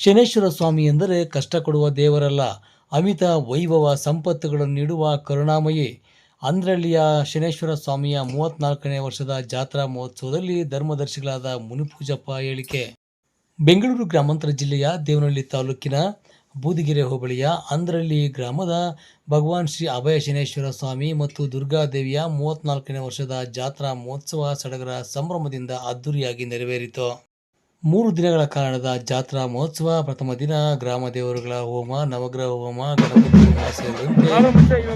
ಶನೇಶ್ವರ ಸ್ವಾಮಿ ಎಂದರೆ ಕಷ್ಟ ಕೊಡುವ ದೇವರಲ್ಲ. ಅಮಿತ ವೈಭವ ಸಂಪತ್ತುಗಳನ್ನು ನೀಡುವ ಕರುಣಾಮಯಿ. ಅಂದ್ರಳ್ಳಿಯ ಶನೇಶ್ವರ ಸ್ವಾಮಿಯ ಮೂವತ್ನಾಲ್ಕನೇ ವರ್ಷದ ಜಾತ್ರಾ ಮಹೋತ್ಸವದಲ್ಲಿ ಧರ್ಮದರ್ಶಿಗಳಾದ ಮುನಿಪೂಜಪ್ಪ ಹೇಳಿಕೆ. ಬೆಂಗಳೂರು ಗ್ರಾಮಾಂತರ ಜಿಲ್ಲೆಯ ದೇವನಹಳ್ಳಿ ತಾಲೂಕಿನ ಬೂದಿಗೆರೆ ಹೋಬಳಿಯ ಅಂದ್ರಳ್ಳಿ ಗ್ರಾಮದ ಭಗವಾನ್ ಶ್ರೀ ಅಭಯ ಶನೇಶ್ವರ ಸ್ವಾಮಿ ಮತ್ತು ದುರ್ಗಾದೇವಿಯ ಮೂವತ್ನಾಲ್ಕನೇ ವರ್ಷದ ಜಾತ್ರಾ ಮಹೋತ್ಸವ ಸಡಗರ ಸಂಭ್ರಮದಿಂದ ಅದ್ದೂರಿಯಾಗಿ ನೆರವೇರಿತು. ಮೂರು ದಿನಗಳ ಕಾರಣದ ಜಾತ್ರಾ ಮಹೋತ್ಸವ. ಪ್ರಥಮ ದಿನ ಗ್ರಾಮ ದೇವರುಗಳ ಹೋಮ, ನವಗ್ರಹ ಹೋಮ, ಗಣಪತಿ ಹೋಮ ಸೇರಿದಂತೆ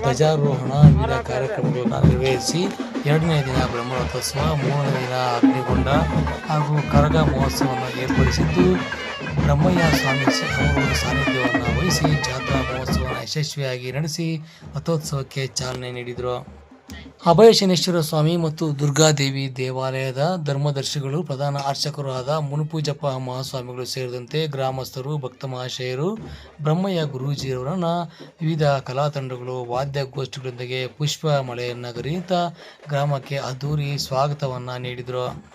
ಧ್ವಜಾರೋಹಣ, ವಿವಿಧ ಕಾರ್ಯಕ್ರಮಗಳನ್ನು ನಿರ್ವಹಿಸಿ ಎರಡನೇ ದಿನ ಬ್ರಹ್ಮರಥೋತ್ಸವ ಮೂರನೇ ದಿನ ಅಗ್ನಿಗೊಂಡ ಹಾಗೂ ಕರಗ ಮಹೋತ್ಸವವನ್ನು ಏರ್ಪಡಿಸಿದ್ದು, ಬ್ರಹ್ಮಯ್ಯ ಸ್ವಾಮಿ ಅವರು ಸಾನ್ನಿಧ್ಯವನ್ನು ವಹಿಸಿ ಜಾತ್ರಾ ಮಹೋತ್ಸವವನ್ನು ಯಶಸ್ವಿಯಾಗಿ ನಡೆಸಿ ರಥೋತ್ಸವಕ್ಕೆ ಚಾಲನೆ ನೀಡಿದರು. ಅಭಯ ಶನೇಶ್ವರ ಸ್ವಾಮಿ ಮತ್ತು ದುರ್ಗಾದೇವಿ ದೇವಾಲಯದ ಧರ್ಮದರ್ಶಿಗಳು, ಪ್ರಧಾನ ಅರ್ಚಕರು ಆದ ಮುನುಪೂಜಪ್ಪ ಮಹಾಸ್ವಾಮಿಗಳು ಸೇರಿದಂತೆ ಗ್ರಾಮಸ್ಥರು, ಭಕ್ತ ಮಹಾಶಯರು, ಬ್ರಹ್ಮಯ್ಯ ಗುರೂಜಿಯವರನ್ನು ವಿವಿಧ ಕಲಾ ತಂಡಗಳು ವಾದ್ಯಗೋಷ್ಠಿಗಳೊಂದಿಗೆ ಪುಷ್ಪ ಮಳೆಯನ್ನು ಗರಿಯುತ್ತಾ ಗ್ರಾಮಕ್ಕೆ ಅದ್ದೂರಿ ಸ್ವಾಗತವನ್ನು ನೀಡಿದರು.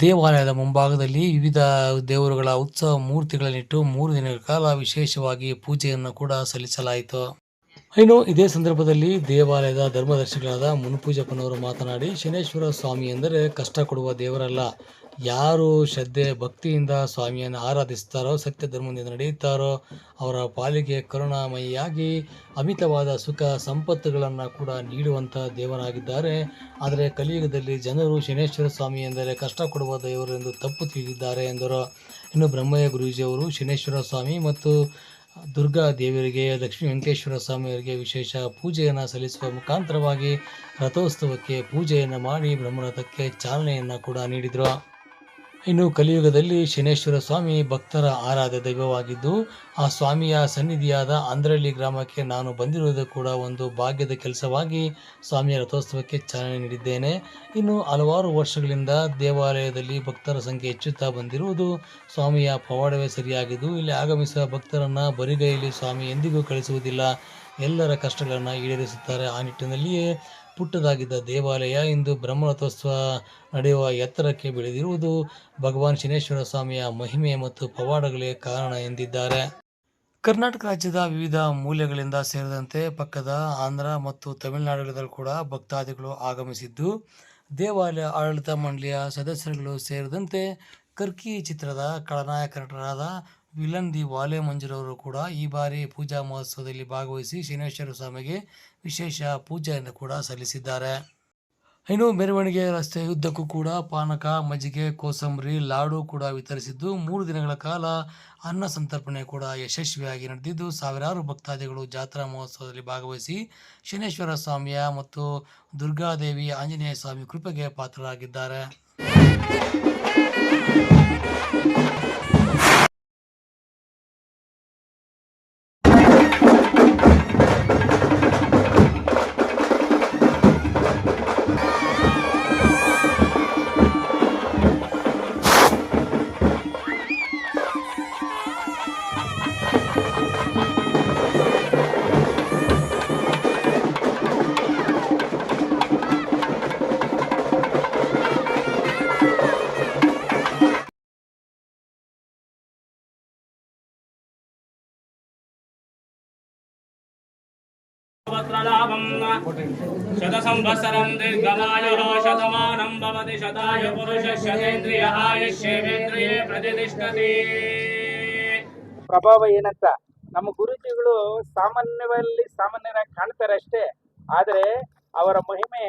ದೇವಾಲಯದ ಮುಂಭಾಗದಲ್ಲಿ ವಿವಿಧ ದೇವರುಗಳ ಉತ್ಸವ ಮೂರ್ತಿಗಳನ್ನಿಟ್ಟು ಮೂರು ದಿನಗಳ ಕಾಲ ವಿಶೇಷವಾಗಿ ಪೂಜೆಯನ್ನು ಕೂಡ ಸಲ್ಲಿಸಲಾಯಿತು. ಇನ್ನು ಇದೇ ಸಂದರ್ಭದಲ್ಲಿ ದೇವಾಲಯದ ಧರ್ಮದರ್ಶಿಗಳಾದ ಮುನ್ಪೂಜಪ್ಪನವರು ಮಾತನಾಡಿ, ಶನೇಶ್ವರ ಸ್ವಾಮಿ ಎಂದರೆ ಕಷ್ಟ ಕೊಡುವ ದೇವರಲ್ಲ. ಯಾರು ಶ್ರದ್ಧೆ, ಭಕ್ತಿಯಿಂದ ಸ್ವಾಮಿಯನ್ನು ಆರಾಧಿಸ್ತಾರೋ ಸತ್ಯ ಧರ್ಮದಿಂದ ನಡೆಯುತ್ತಾರೋ, ಅವರ ಪಾಲಿಗೆ ಕರುಣಾಮಯಿಯಾಗಿ ಅಮಿತವಾದ ಸುಖ ಸಂಪತ್ತುಗಳನ್ನು ಕೂಡ ನೀಡುವಂಥ ದೇವರಾಗಿದ್ದಾರೆ. ಆದರೆ ಕಲಿಯುಗದಲ್ಲಿ ಜನರು ಶನೇಶ್ವರ ಸ್ವಾಮಿ ಎಂದರೆ ಕಷ್ಟ ಕೊಡುವ ದೇವರು ಎಂದು ತಪ್ಪು ತಿಳಿದಿದ್ದಾರೆ ಎಂದರು. ಇನ್ನು ಬ್ರಹ್ಮಯ್ಯ ಗುರೂಜಿಯವರು ಶನೇಶ್ವರ ಸ್ವಾಮಿ ಮತ್ತು ದುರ್ಗಾ ದೇವಿಯರಿಗೆ, ಲಕ್ಷ್ಮೀ ವೆಂಕಟೇಶ್ವರ ಸ್ವಾಮಿಯವರಿಗೆ ವಿಶೇಷ ಪೂಜೆಯನ್ನು ಸಲ್ಲಿಸುವ ಮುಖಾಂತರವಾಗಿ ರಥೋತ್ಸವಕ್ಕೆ ಪೂಜೆಯನ್ನು ಮಾಡಿ ಬ್ರಹ್ಮರಥಕ್ಕೆ ಚಾಲನೆಯನ್ನು ಕೂಡ ನೀಡಿದರು. ಇನ್ನು ಕಲಿಯುಗದಲ್ಲಿ ಶನೇಶ್ವರ ಸ್ವಾಮಿ ಭಕ್ತರ ಆರಾಧ್ಯ ದೈವವಾಗಿದ್ದು, ಆ ಸ್ವಾಮಿಯ ಸನ್ನಿಧಿಯಾದ ಅಂದ್ರಳ್ಳಿ ಗ್ರಾಮಕ್ಕೆ ನಾನು ಬಂದಿರುವುದು ಕೂಡ ಒಂದು ಭಾಗ್ಯದ ಕೆಲಸವಾಗಿ ಸ್ವಾಮಿಯ ರಥೋತ್ಸವಕ್ಕೆ ಚಾಲನೆ ನೀಡಿದ್ದೇನೆ. ಇನ್ನು ಹಲವಾರು ವರ್ಷಗಳಿಂದ ದೇವಾಲಯದಲ್ಲಿ ಭಕ್ತರ ಸಂಖ್ಯೆ ಹೆಚ್ಚುತ್ತಾ ಬಂದಿರುವುದು ಸ್ವಾಮಿಯ ಪವಾಡವೇ ಸರಿಯಾಗಿದ್ದು, ಇಲ್ಲಿ ಆಗಮಿಸುವ ಭಕ್ತರನ್ನು ಬರಿಗೈಯಲ್ಲಿ ಸ್ವಾಮಿ ಎಂದಿಗೂ ಕಳಿಸುವುದಿಲ್ಲ. ಎಲ್ಲರ ಕಷ್ಟಗಳನ್ನು ಈಡೇರಿಸುತ್ತಾರೆ ಆ ನಿಟ್ಟಿನಲ್ಲಿಯೇ. ಪುಟ್ಟದಾಗಿದ್ದ ದೇವಾಲಯ ಇಂದು ಬ್ರಹ್ಮರಥೋತ್ಸವ ನಡೆಯುವ ಎತ್ತರಕ್ಕೆ ಬೆಳೆದಿರುವುದು ಭಗವಾನ್ ಶನೇಶ್ವರ ಸ್ವಾಮಿಯ ಮಹಿಮೆ ಮತ್ತು ಪವಾಡಗಳೇ ಕಾರಣ ಎಂದಿದ್ದಾರೆ. ಕರ್ನಾಟಕ ರಾಜ್ಯದ ವಿವಿಧ ಮೂಲೆಗಳಿಂದ ಸೇರಿದಂತೆ ಪಕ್ಕದ ಆಂಧ್ರ ಮತ್ತು ತಮಿಳುನಾಡುಗಳಲ್ಲಿ ಕೂಡ ಭಕ್ತಾದಿಗಳು ಆಗಮಿಸಿದ್ದು, ದೇವಾಲಯ ಆಡಳಿತ ಮಂಡಳಿಯ ಸದಸ್ಯರುಗಳು ಸೇರಿದಂತೆ ಕರ್ಕಿ ಚಿತ್ರದ ಖಳನಾಯಕ ನಟರಾದ ವಿಲನ್ ದಿ ವಾಲೆ ಮಂಜುರವರು ಕೂಡ ಈ ಬಾರಿ ಪೂಜಾ ಮಹೋತ್ಸವದಲ್ಲಿ ಭಾಗವಹಿಸಿ ಶನೇಶ್ವರ ಸ್ವಾಮಿಗೆ ವಿಶೇಷ ಪೂಜೆಯನ್ನು ಕೂಡ ಸಲ್ಲಿಸಿದ್ದಾರೆ. ಇನ್ನು ಮೆರವಣಿಗೆ, ರಸ್ತೆ ಉದ್ದಕ್ಕೂ ಕೂಡ ಪಾನಕ, ಮಜ್ಜಿಗೆ, ಕೋಸಂಬರಿ, ಲಾಡು ಕೂಡ ವಿತರಿಸಿದ್ದು. ಮೂರು ದಿನಗಳ ಕಾಲ ಅನ್ನ ಸಂತರ್ಪಣೆ ಕೂಡ ಯಶಸ್ವಿಯಾಗಿ ನಡೆದಿದ್ದು, ಸಾವಿರಾರು ಭಕ್ತಾದಿಗಳು ಜಾತ್ರಾ ಮಹೋತ್ಸವದಲ್ಲಿ ಭಾಗವಹಿಸಿ ಶನೇಶ್ವರ ಸ್ವಾಮಿಯ ಮತ್ತು ದುರ್ಗಾದೇವಿ ಆಂಜನೇಯ ಸ್ವಾಮಿ ಕೃಪೆಗೆ ಪಾತ್ರರಾಗಿದ್ದಾರೆ. शतसंवत्सरं दीर्घमायुः शतमानं भवति शताय पुरुषशतेन्द्रिय आयुष्येवेन्द्रिये प्रतिष्ठति ಪ್ರಭಾವ ಏನಂತ ನಮ್ಮ ಗುರುಜಿಗಳು ಸಾಮಾನ್ಯದಲ್ಲಿ ಸಾಮಾನ್ಯರಾಗಿ ಕಾಣ್ತಾರೆ ಅಷ್ಟೇ ಆದ್ರೆ ಅವರ ಮಹಿಮೆ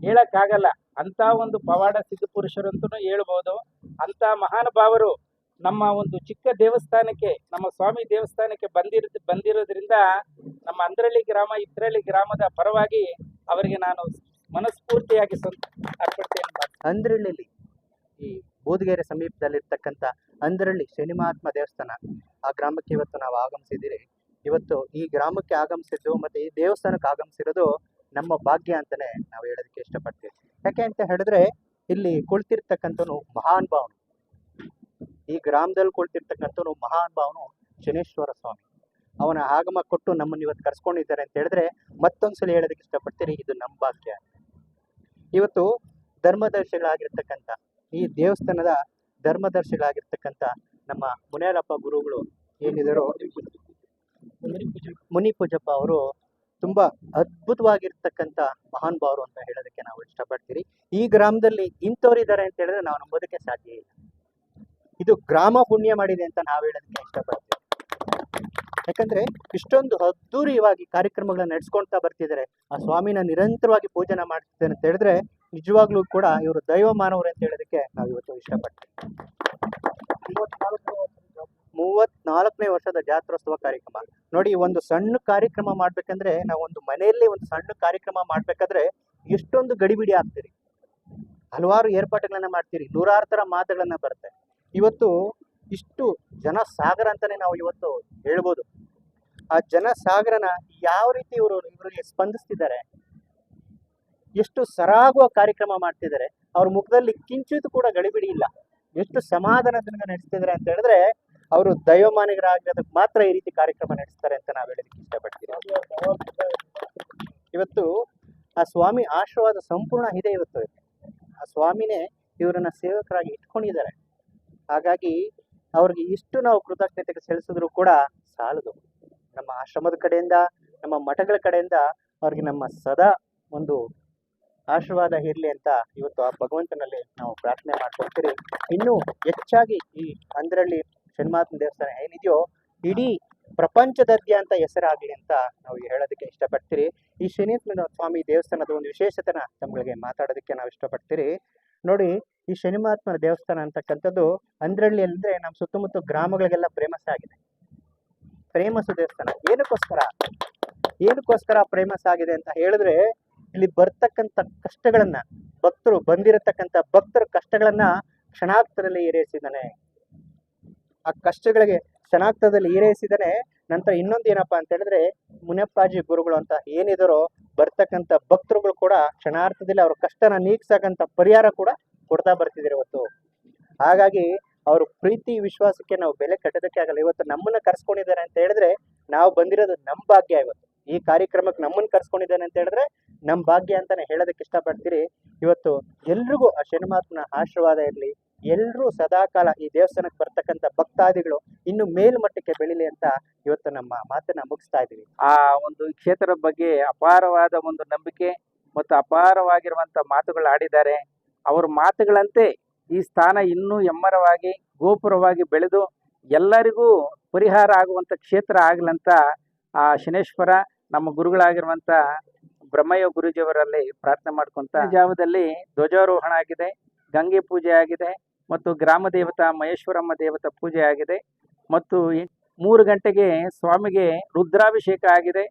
ಹೇಳಕ್ಕಾಗಲ್ಲ ಅಂತ ಒಂದು ಪವಾಡ ಸಿದ್ಧ ಪುರುಷರಂತೂ ಹೇಳ್ಬೋದು ಅಂತ ಮಹಾನುಭಾವರು ನಮ್ಮ ಒಂದು ಚಿಕ್ಕ ದೇವಸ್ಥಾನಕ್ಕೆ, ನಮ್ಮ ಸ್ವಾಮಿ ದೇವಸ್ಥಾನಕ್ಕೆ ಬಂದಿರ ಬಂದಿರೋದ್ರಿಂದ ನಮ್ಮ ಅಂದ್ರಳ್ಳಿ ಗ್ರಾಮ ಇತ್ರಳ್ಳಿ ಗ್ರಾಮದ ಪರವಾಗಿ ಅವರಿಗೆ ನಾನು ಮನಸ್ಫೂರ್ತಿಯಾಗಿ ಅರ್ಪಡ್ತೇನೆ. ಅಂದ್ರಳ್ಳಿಲಿ, ಈ ಬೋಧಗೆರೆ ಸಮೀಪದಲ್ಲಿರ್ತಕ್ಕಂಥ ಅಂದ್ರಳ್ಳಿ ಶನಿ ದೇವಸ್ಥಾನ, ಆ ಗ್ರಾಮಕ್ಕೆ ಇವತ್ತು ನಾವು ಆಗಮಿಸಿದ್ದೀರಿ. ಇವತ್ತು ಈ ಗ್ರಾಮಕ್ಕೆ ಆಗಮಿಸಿದ್ದು ಮತ್ತೆ ಈ ದೇವಸ್ಥಾನಕ್ಕೆ ಆಗಮಿಸಿರೋದು ನಮ್ಮ ಭಾಗ್ಯ ಅಂತಲೇ ನಾವು ಹೇಳೋದಕ್ಕೆ ಇಷ್ಟಪಡ್ತೀವಿ. ಯಾಕೆ ಅಂತ ಹೇಳಿದ್ರೆ, ಇಲ್ಲಿ ಕುಳಿತಿರ್ತಕ್ಕಂಥವನು ಮಹಾನ್ ಭಾವನು ಈ ಗ್ರಾಮದಲ್ಲಿ ಮಹಾನ್ ಭಾವನು ಶನೇಶ್ವರ ಸ್ವಾಮಿ. ಅವನ ಆಗಮ ಕೊಟ್ಟು ನಮ್ಮನ್ನು ಇವತ್ತು ಕರ್ಸ್ಕೊಂಡಿದ್ದಾರೆ ಅಂತ ಹೇಳಿದ್ರೆ ಮತ್ತೊಂದ್ಸಲ ಹೇಳೋದಕ್ಕೆ ಇಷ್ಟಪಡ್ತೀರಿ? ಇದು ನಮ್ಮ ಭಾಗ್ಯ. ಇವತ್ತು ಧರ್ಮದರ್ಶಿಗಳಾಗಿರ್ತಕ್ಕಂಥ, ಈ ದೇವಸ್ಥಾನದ ಧರ್ಮದರ್ಶಿಗಳಾಗಿರ್ತಕ್ಕಂಥ ನಮ್ಮ ಮುನಿಯಲಪ್ಪ ಗುರುಗಳು ಏನಿದ್ರು ಮುನಿ ಪೂಜಪ್ಪ ಅವರು ತುಂಬಾ ಅದ್ಭುತವಾಗಿರ್ತಕ್ಕಂಥ ಮಹಾನ್ ಭಾವರು ಅಂತ ಹೇಳೋದಕ್ಕೆ ನಾವು ಇಷ್ಟಪಡ್ತೀರಿ. ಈ ಗ್ರಾಮದಲ್ಲಿ ಇಂಥವ್ರಿದ್ದಾರೆ ಅಂತ ಹೇಳಿದ್ರೆ ನಾವು ನಂಬೋದಕ್ಕೆ ಸಾಧ್ಯ ಇಲ್ಲ. ಇದು ಗ್ರಾಮ ಪುಣ್ಯ ಮಾಡಿದೆ ಅಂತ ನಾವು ಹೇಳೋದಕ್ಕೆ ಇಷ್ಟಪಡ್ತೀವಿ. ಯಾಕಂದ್ರೆ ಇಷ್ಟೊಂದು ಅದ್ಧೂರಿಯವಾಗಿ ಕಾರ್ಯಕ್ರಮಗಳನ್ನ ನಡೆಸ್ಕೊಳ್ತಾ ಬರ್ತಿದ್ದಾರೆ ಆ ಸ್ವಾಮಿನ ನಿರಂತರವಾಗಿ ಪೂಜನೆ ಮಾಡ್ತಿದ್ದಾರೆ ಅಂತ ಹೇಳಿದ್ರೆ ನಿಜವಾಗ್ಲೂ ಕೂಡ ಇವರು ದೈವ ಮಾನವರು ಅಂತ ಹೇಳೋದಕ್ಕೆ ನಾವು ಇವತ್ತು ಇಷ್ಟಪಡ್ತೀವಿ. ಮೂವತ್ನಾಲ್ಕನೇ ವರ್ಷದ ಜಾತ್ರೋತ್ಸವ ಕಾರ್ಯಕ್ರಮ. ನೋಡಿ, ಒಂದು ಸಣ್ಣ ಕಾರ್ಯಕ್ರಮ ಮಾಡ್ಬೇಕಂದ್ರೆ ನಾವು ಒಂದು ಮನೆಯಲ್ಲಿ ಒಂದು ಸಣ್ಣ ಕಾರ್ಯಕ್ರಮ ಮಾಡ್ಬೇಕಾದ್ರೆ ಎಷ್ಟೊಂದು ಗಡಿಬಿಡಿ ಆಗ್ತೀರಿ ಹಲವಾರು ಏರ್ಪಾಟುಗಳನ್ನ ಮಾಡ್ತೀರಿ. ನೂರಾರು ತರ ಮಾತುಗಳನ್ನ ಬರುತ್ತೆ. ಇವತ್ತು ಇಷ್ಟು ಜನಸಾಗರ ಅಂತಲೇ ನಾವು ಇವತ್ತು ಹೇಳ್ಬೋದು. ಆ ಜನಸಾಗರನ ಯಾವ ರೀತಿ ಇವರು ಇವರಿಗೆ ಸ್ಪಂದಿಸ್ತಿದ್ದಾರೆ, ಎಷ್ಟು ಸರಾಗುವ ಕಾರ್ಯಕ್ರಮ ಮಾಡ್ತಿದ್ದಾರೆ, ಅವ್ರ ಮುಖದಲ್ಲಿ ಕಿಂಚಿತ್ ಕೂಡ ಗಡಿಬಿಡಿ ಇಲ್ಲ. ಎಷ್ಟು ಸಮಾಧಾನದಿಂದ ನಡೆಸ್ತಿದ್ದಾರೆ ಅಂತ ಹೇಳಿದ್ರೆ ಅವರು ದೈವಮಾನಿಗರಾಗಿರೋದಕ್ಕೆ ಮಾತ್ರ ಈ ರೀತಿ ಕಾರ್ಯಕ್ರಮ ನಡೆಸ್ತಾರೆ ಅಂತ ನಾವು ಹೇಳೋದಕ್ಕೆ ಇಷ್ಟಪಡ್ತೀವಿ ಇವತ್ತು ಆ ಸ್ವಾಮಿ ಆಶೀರ್ವಾದ ಸಂಪೂರ್ಣ ಇದೆ ಇವತ್ತು. ಆ ಸ್ವಾಮಿನೇ ಇವರನ್ನ ಸೇವಕರಾಗಿ ಇಟ್ಕೊಂಡಿದ್ದಾರೆ. ಹಾಗಾಗಿ ಅವ್ರಿಗೆ ಇಷ್ಟು ನಾವು ಕೃತಜ್ಞತೆ ಸಲ್ಲಿಸಿದ್ರು ಕೂಡ ಸಾಲದು. ನಮ್ಮ ಆಶ್ರಮದ ಕಡೆಯಿಂದ, ನಮ್ಮ ಮಠಗಳ ಕಡೆಯಿಂದ ಅವ್ರಿಗೆ ನಮ್ಮ ಸದಾ ಒಂದು ಆಶೀರ್ವಾದ ಇರಲಿ ಅಂತ ಇವತ್ತು ಆ ಭಗವಂತನಲ್ಲಿ ನಾವು ಪ್ರಾರ್ಥನೆ ಮಾಡ್ಕೊಳ್ತೀರಿ. ಇನ್ನೂ ಹೆಚ್ಚಾಗಿ ಈ ಅಂದ್ರಳ್ಳಿ ಶನಿಮಾತನ ದೇವಸ್ಥಾನ ಏನಿದೆಯೋ, ಇಡೀ ಪ್ರಪಂಚದಾದ್ಯಂತ ಹೆಸರಾಗಲಿ ಅಂತ ನಾವು ಹೇಳೋದಕ್ಕೆ ಇಷ್ಟಪಡ್ತೀರಿ. ಈ ಶನಿ ಸ್ವಾಮಿ ದೇವಸ್ಥಾನದ ಒಂದು ವಿಶೇಷತೆನ ತಮ್ಮಗಳಿಗೆ ಮಾತಾಡೋದಕ್ಕೆ ನಾವು ಇಷ್ಟಪಡ್ತೀರಿ. ನೋಡಿ, ಈ ಶನಿಮಹಾತ್ಮನ ದೇವಸ್ಥಾನ ಅಂತಕ್ಕಂಥದ್ದು ಅಂದ್ರಳ್ಳಿ ಅಂದ್ರೆ ನಮ್ಮ ಸುತ್ತಮುತ್ತ ಗ್ರಾಮಗಳಿಗೆಲ್ಲ ಫೇಮಸ್ ಆಗಿದೆ. ಫೇಮಸ್ ದೇವಸ್ಥಾನ. ಏನಕ್ಕೋಸ್ಕರ? ಏನಕ್ಕೋಸ್ಕರ ಫೇಮಸ್ ಆಗಿದೆ ಅಂತ ಹೇಳಿದ್ರೆ, ಇಲ್ಲಿ ಬರ್ತಕ್ಕಂಥ ಕಷ್ಟಗಳನ್ನ, ಭಕ್ತರು ಬಂದಿರತಕ್ಕಂಥ ಭಕ್ತರ ಕಷ್ಟಗಳನ್ನ ಕ್ಷಣಾರ್ಥದಲ್ಲಿ ಈಡೇರಿಸಿದ್ದಾನೆ. ಆ ಕಷ್ಟಗಳಿಗೆ ಕ್ಷಣಾರ್ಥದಲ್ಲಿ ಈಡೇರಿಸಿದಾನೆ ನಂತರ ಇನ್ನೊಂದು ಏನಪ್ಪಾ ಅಂತ ಹೇಳಿದ್ರೆ ಮುನಿಯಪ್ಪಾಜಿ ಗುರುಗಳು ಅಂತ ಏನಿದಾರೋ ಬರ್ತಕ್ಕಂಥ ಭಕ್ತರುಗಳು ಕೂಡ ಕ್ಷಣಾರ್ಥದಲ್ಲಿ ಅವ್ರ ಕಷ್ಟನ ನೀಗ್ಸಕ್ಕಂಥ ಪರಿಹಾರ ಕೂಡ ಕೊಡ್ತಾ ಬರ್ತಿದ್ರು ಇವತ್ತು. ಹಾಗಾಗಿ ಅವ್ರ ಪ್ರೀತಿ, ವಿಶ್ವಾಸಕ್ಕೆ ನಾವು ಬೆಲೆ ಕಟ್ಟೋದಕ್ಕೆ ಆಗಲ್ಲ. ಇವತ್ತು ನಮ್ಮನ್ನ ಕರ್ಸ್ಕೊಂಡಿದ್ದಾರೆ ಅಂತ ಹೇಳಿದ್ರೆ ನಾವು ಬಂದಿರೋದು ನಮ್ಮ ಭಾಗ್ಯ ಇವತ್ತು. ಈ ಕಾರ್ಯಕ್ರಮಕ್ಕೆ ನಮ್ಮನ್ನ ಕರ್ಸ್ಕೊಂಡಿದ್ದಾನೆ ಅಂತ ಹೇಳಿದ್ರೆ ನಮ್ಮ ಭಾಗ್ಯ ಅಂತಾನೆ ಹೇಳೋದಕ್ಕೆ ಇಷ್ಟಪಡ್ತೀರಿ. ಇವತ್ತು ಎಲ್ರಿಗೂ ಆ ಶನಿಮಾತ್ಮನ ಆಶೀರ್ವಾದ ಇರಲಿ. ಎಲ್ರೂ ಸದಾಕಾಲ ಈ ದೇವಸ್ಥಾನಕ್ಕೆ ಬರ್ತಕ್ಕಂಥ ಭಕ್ತಾದಿಗಳು ಇನ್ನು ಮೇಲ್ಮಟ್ಟಕ್ಕೆ ಬೆಳಿಲಿ ಅಂತ ಇವತ್ತು ನಮ್ಮ ಮಾತನ್ನ ಮುಗಿಸ್ತಾ ಇದೀವಿ ಆ ಒಂದು ಕ್ಷೇತ್ರದ ಬಗ್ಗೆ ಅಪಾರವಾದ ಒಂದು ನಂಬಿಕೆ ಮತ್ತು ಅಪಾರವಾಗಿರುವಂತ ಮಾತುಗಳು ಆಡಿದ್ದಾರೆ. ಅವರ ಮಾತುಗಳಂತೆ ಈ ಸ್ಥಾನ ಇನ್ನೂ ಎಮ್ಮರವಾಗಿ ಗೋಪುರವಾಗಿ ಬೆಳೆದು ಎಲ್ಲರಿಗೂ ಪರಿಹಾರ ಆಗುವಂತ ಕ್ಷೇತ್ರ ಆಗ್ಲಂತ ಆ ಶನೇಶ್ವರ ನಮ್ಮ ಗುರುಗಳಾಗಿರುವಂತ ಬ್ರಹ್ಮಯ್ಯ ಗುರುಜಿಯವರಲ್ಲಿ ಪ್ರಾರ್ಥನೆ ಮಾಡ್ಕೊಂತ ಜಾವದಲ್ಲಿ ಧ್ವಜಾರೋಹಣ ಆಗಿದೆ ಗಂಗೆ ಪೂಜೆ ಆಗಿದೆ ಮತ್ತು ಗ್ರಾಮ ದೇವತಾ ಮಹೇಶ್ವರಮ್ಮ ದೇವತಾ ಪೂಜೆ ಆಗಿದೆ. ಮತ್ತು ಮೂರು ಗಂಟೆಗೆ ಸ್ವಾಮಿಗೆ ರುದ್ರಾಭಿಷೇಕ ಆಗಿದೆ.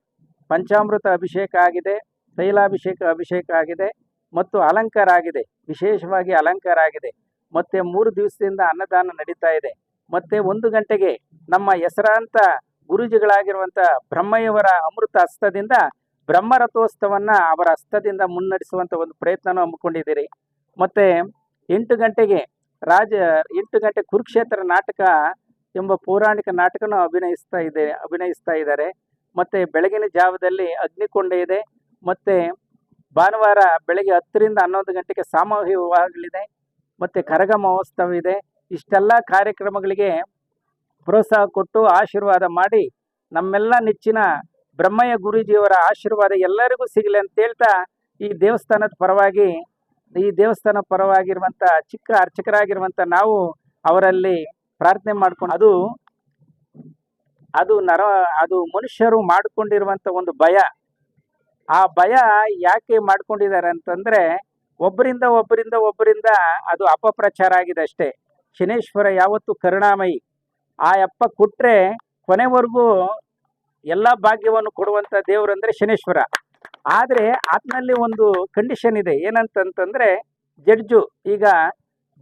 ಪಂಚಾಮೃತ ಅಭಿಷೇಕ ಆಗಿದೆ. ತೈಲಾಭಿಷೇಕ ಅಭಿಷೇಕ ಆಗಿದೆ. ಮತ್ತು ಅಲಂಕಾರ ಆಗಿದೆ. ವಿಶೇಷವಾಗಿ ಅಲಂಕಾರ ಆಗಿದೆ. ಮತ್ತೆ ಮೂರು ದಿವಸದಿಂದ ಅನ್ನದಾನ ನಡೀತಾ ಇದೆ. ಮತ್ತೆ ಒಂದು ಗಂಟೆಗೆ ನಮ್ಮ ಹೆಸರಾಂತ ಗುರುಜಿಗಳಾಗಿರುವಂಥ ಬ್ರಹ್ಮಯ್ಯವರ ಅಮೃತ ಹಸ್ತದಿಂದ ಬ್ರಹ್ಮರಥೋತ್ಸವನ್ನ ಅವರ ಹಸ್ತದಿಂದ ಮುನ್ನಡೆಸುವಂಥ ಒಂದು ಪ್ರಯತ್ನನೂ ಹಮ್ಮಿಕೊಂಡಿದ್ದೀರಿ. ಮತ್ತೆ ಎಂಟು ಗಂಟೆಗೆ ರಾಜ ಎಂಟು ಗಂಟೆ ಕುರುಕ್ಷೇತ್ರ ನಾಟಕ ಎಂಬ ಪೌರಾಣಿಕ ನಾಟಕನೂ ಅಭಿನಯಿಸ್ತಾ ಇದೆ, ಅಭಿನಯಿಸ್ತಾ ಇದ್ದಾರೆ. ಮತ್ತೆ ಬೆಳಗಿನ ಜಾವದಲ್ಲಿ ಅಗ್ನಿಕೊಂಡ ಇದೆ. ಮತ್ತೆ ಭಾನುವಾರ ಬೆಳಗ್ಗೆ ಹತ್ತರಿಂದ ಹನ್ನೊಂದು ಗಂಟೆಗೆ ಸಾಮೂಹಿಕವಾಗಲಿದೆ. ವಿವಾಹಗಳಿದೆ ಮತ್ತೆ ಕರಗ ಮಹೋತ್ಸವ ಇದೆ. ಇಷ್ಟೆಲ್ಲ ಕಾರ್ಯಕ್ರಮಗಳಿಗೆ ಪ್ರೋತ್ಸಾಹ ಕೊಟ್ಟು ಆಶೀರ್ವಾದ ಮಾಡಿ ನಮ್ಮೆಲ್ಲ ನೆಚ್ಚಿನ ಬ್ರಹ್ಮಯ್ಯ ಗುರೂಜಿಯವರ ಆಶೀರ್ವಾದ ಎಲ್ಲರಿಗೂ ಸಿಗಲಿ ಅಂತ ಹೇಳ್ತಾ ಈ ದೇವಸ್ಥಾನದ ಪರವಾಗಿ ಈ ದೇವಸ್ಥಾನ ಪರವಾಗಿರುವಂತ ಚಿಕ್ಕ ಅರ್ಚಕರಾಗಿರುವಂತ ನಾವು ಅವರಲ್ಲಿ ಪ್ರಾರ್ಥನೆ ಮಾಡ್ಕೊಂಡು ಅದು ಅದು ನರ, ಅದು ಮನುಷ್ಯರು ಮಾಡಿಕೊಂಡಿರುವಂತ ಒಂದು ಭಯ. ಆ ಭಯ ಯಾಕೆ ಮಾಡ್ಕೊಂಡಿದ್ದಾರೆ ಅಂತಂದ್ರೆ ಒಬ್ಬರಿಂದ ಒಬ್ಬರಿಂದ ಒಬ್ಬರಿಂದ ಅದು ಅಪಪ್ರಚಾರ ಆಗಿದೆ ಅಷ್ಟೇ. ಶನೇಶ್ವರ ಯಾವತ್ತು ಕರುಣಾಮಯಿ. ಆ ಅಪ್ಪ ಕೊಟ್ರೆ ಕೊನೆವರೆಗೂ ಎಲ್ಲ ಭಾಗ್ಯವನ್ನು ಕೊಡುವಂತ ದೇವರು ಅಂದರೆ ಶನೇಶ್ವರ. ಆದ್ರೆ ಆತನಲ್ಲಿ ಒಂದು ಕಂಡೀಷನ್ ಇದೆ. ಏನಂತಂತಂದರೆ ಜಡ್ಜು ಈಗ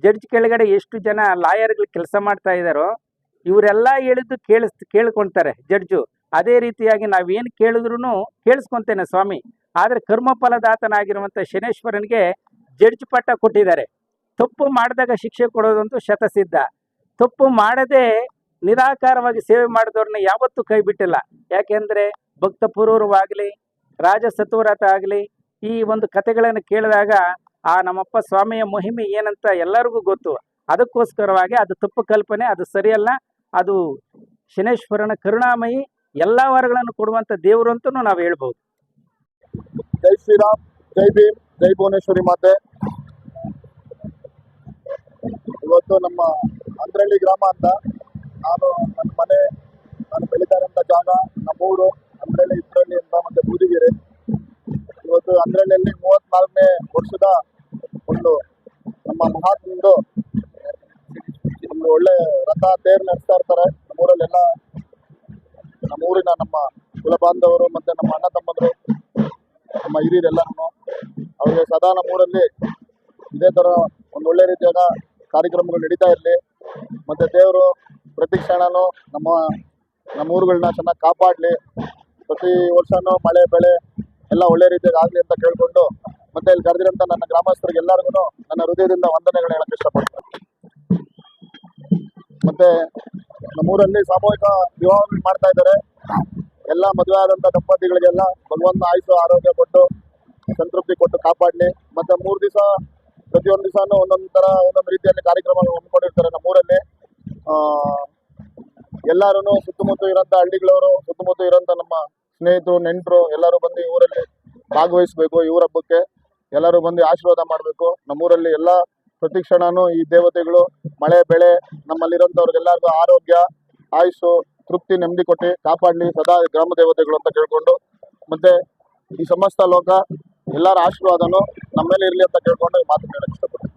ಜಡ್ಜ್ ಕೆಳಗಡೆ ಎಷ್ಟು ಜನ ಲಾಯರ್ಗಳು ಕೆಲಸ ಮಾಡ್ತಾ ಇದ್ದಾರೋ ಇವರೆಲ್ಲ ಹೇಳಿದ್ದು ಕೇಳಿಸ್, ಕೇಳ್ಕೊಂತಾರೆ ಜಡ್ಜು ಅದೇ ರೀತಿಯಾಗಿ ನಾವೇನು ಕೇಳಿದ್ರು ಕೇಳಿಸ್ಕೊಂತೇನೆ ಸ್ವಾಮಿ. ಆದರೆ ಕರ್ಮಫಲದಾತನಾಗಿರುವಂಥ ಶನೇಶ್ವರನಿಗೆ ಜಡ್ಜ್ ಪಟ್ಟ ಕೊಟ್ಟಿದ್ದಾರೆ. ತಪ್ಪು ಮಾಡಿದಾಗ ಶಿಕ್ಷೆ ಕೊಡೋದಂತೂ ಶತಸಿದ್ಧ. ತಪ್ಪು ಮಾಡದೆ ನಿರಾಕಾರವಾಗಿ ಸೇವೆ ಮಾಡಿದವ್ರನ್ನ ಯಾವತ್ತೂ ಕೈ ಬಿಟ್ಟಿಲ್ಲ. ಯಾಕೆಂದರೆ ಭಕ್ತ ಪೂರ್ವರವಾಗಲಿ ರಾಜ ಸತ್ವರಥ ಆಗಲಿ, ಈ ಒಂದು ಕಥೆಗಳನ್ನು ಕೇಳಿದಾಗ, ಆ ನಮ್ಮಪ್ಪ ಸ್ವಾಮಿಯ ಮಹಿಮೆ ಏನಂತ ಎಲ್ಲರಿಗೂ ಗೊತ್ತು. ಅದಕ್ಕೋಸ್ಕರವಾಗಿ ಅದು ತಪ್ಪು ಕಲ್ಪನೆ, ಅದು ಸರಿಯಲ್ಲ. ಅದು ಶನೇಶ್ವರನ ಕರುಣಾಮಯಿ ಎಲ್ಲ ವರಗಳನ್ನು ಕೊಡುವಂತ ದೇವರು ಅಂತಲೂ ನಾವು ಹೇಳ್ಬೋದು. ಜೈ ಶ್ರೀರಾಮ್, ಜೈ ಭೀಮ್, ಜೈ ಭುವನೇಶ್ವರಿ ಮಾತೆ. ಇವತ್ತು ನಮ್ಮ ಅಂದ್ರಳ್ಳಿ ಗ್ರಾಮ ಅಂತ ನಾನು ನನ್ನ ಮನೆ, ನಾನು ಬೆಳೀತಾರಂಥ ಜಾಗ ನಮ್ಮೂರು ಅಂದ್ರಳ್ಳಿ ಇದ್ರಳ್ಳಿ ಅಂತ ಮತ್ತೆ ಬೂದಿಗೆರೆ ಇವತ್ತು ಅಂದ್ರಳ್ಳಿಯಲ್ಲಿ ಮೂವತ್ನಾಲ್ಕನೇ ವರ್ಷದ ಒಂದು ನಮ್ಮ ಮಹಾತ್ಮಂದು ಒಂದು ಒಳ್ಳೆ ರಥ ತೇರು ನಡೆಸ್ತಾ ಇರ್ತಾರೆ. ನಮ್ಮೂರಲ್ಲೆಲ್ಲ ನಮ್ಮೂರಿನ ನಮ್ಮ ಕುಲ ಬಾಂಧವರು ಮತ್ತೆ ನಮ್ಮ ಅಣ್ಣ ತಮ್ಮಂದರು, ನಮ್ಮ ಹಿರಿಯರೆಲ್ಲರೂ ಅವರಿಗೆ ಸದಾ ನಮ್ಮೂರಲ್ಲಿ ಇದೇ ಥರ ಒಂದು ಒಳ್ಳೆ ರೀತಿಯಾದ ಕಾರ್ಯಕ್ರಮಗಳು ನಡೀತಾ ಇರಲಿ. ಮತ್ತು ದೇವರು ಪ್ರತಿ ಕ್ಷಣನೂ ನಮ್ಮ ನಮ್ಮ ಊರುಗಳನ್ನ ಚೆನ್ನಾಗಿ ಕಾಪಾಡಲಿ. ಪ್ರತಿ ವರ್ಷನೂ ಮಳೆ, ಬೆಳೆ ಎಲ್ಲ ಒಳ್ಳೆ ರೀತಿಯಾಗಿ ಆಗಲಿ ಅಂತ ಕೇಳಿಕೊಂಡು ಮತ್ತೆ ಇಲ್ಲಿ ಕರೆದಿರೋಂಥ ನನ್ನ ಗ್ರಾಮಸ್ಥರಿಗೆ ಎಲ್ಲರಿಗೂ ನನ್ನ ಹೃದಯದಿಂದ ವಂದನೆಗಳು ಹೇಳಕ್ಕೆ ಇಷ್ಟಪಡ್ತೇನೆ. ಮತ್ತೆ ನಮ್ಮೂರಲ್ಲಿ ಸಾಮೂಹಿಕ ವಿವಾಹಗಳು ಮಾಡ್ತಾ ಇದ್ದಾರೆ. ಎಲ್ಲ ಮದುವೆ ಆದಂಥ ದಂಪತಿಗಳಿಗೆಲ್ಲ ಭಗವಂತ ಆಯುಷು ಆರೋಗ್ಯ ಕೊಟ್ಟು, ಸಂತೃಪ್ತಿ ಕೊಟ್ಟು ಕಾಪಾಡಲಿ. ಮತ್ತೆ ಮೂರು ದಿವಸ, ಪ್ರತಿಯೊಂದು ದಿವಸನೂ ಒಂದೊಂದು ಥರ, ಒಂದೊಂದು ರೀತಿಯಲ್ಲಿ ಕಾರ್ಯಕ್ರಮ ಹಮ್ಮಿಕೊಂಡಿರ್ತಾರೆ ನಮ್ಮೂರಲ್ಲಿ ಎಲ್ಲರೂ ಸುತ್ತಮುತ್ತ ಇರೋಂಥ ಹಳ್ಳಿಗಳವರು, ಸುತ್ತಮುತ್ತ ಇರೋಂಥ ನಮ್ಮ ಸ್ನೇಹಿತರು, ನೆಂಟರು ಎಲ್ಲರೂ ಬಂದು ಊರಲ್ಲಿ ಭಾಗವಹಿಸಬೇಕು ಇವ್ರ ಹಬ್ಬಕ್ಕೆ ಎಲ್ಲರೂ ಬಂದು ಆಶೀರ್ವಾದ ಮಾಡಬೇಕು. ನಮ್ಮೂರಲ್ಲಿ ಎಲ್ಲ ಪ್ರತಿ ಕ್ಷಣನೂ ಈ ದೇವತೆಗಳು, ಮಳೆ, ಬೆಳೆ, ನಮ್ಮಲ್ಲಿರೋಂಥವ್ರಿಗೆಲ್ಲರಿಗೂ ಆರೋಗ್ಯ, ಆಯುಸ್ಸು, ತೃಪ್ತಿ, ನೆಮ್ಮದಿ ಕೊಟ್ಟು ಕಾಪಾಡಲಿ, ಸದಾ ಗ್ರಾಮ ದೇವತೆಗಳು ಅಂತ ಕೇಳ್ಕೊಂಡು. ಮತ್ತೆ ಈ ಸಮಸ್ತ ಲೋಕ ಎಲ್ಲರ ಆಶೀರ್ವಾದನೂ ನಮ್ಮ ಮೇಲೆ ಇರಲಿ ಅಂತ ಕೇಳ್ಕೊಂಡು ಮಾತು ಹೇಳಕ್ಕೆ ಇಷ್ಟಪಡ್ತೀನಿ.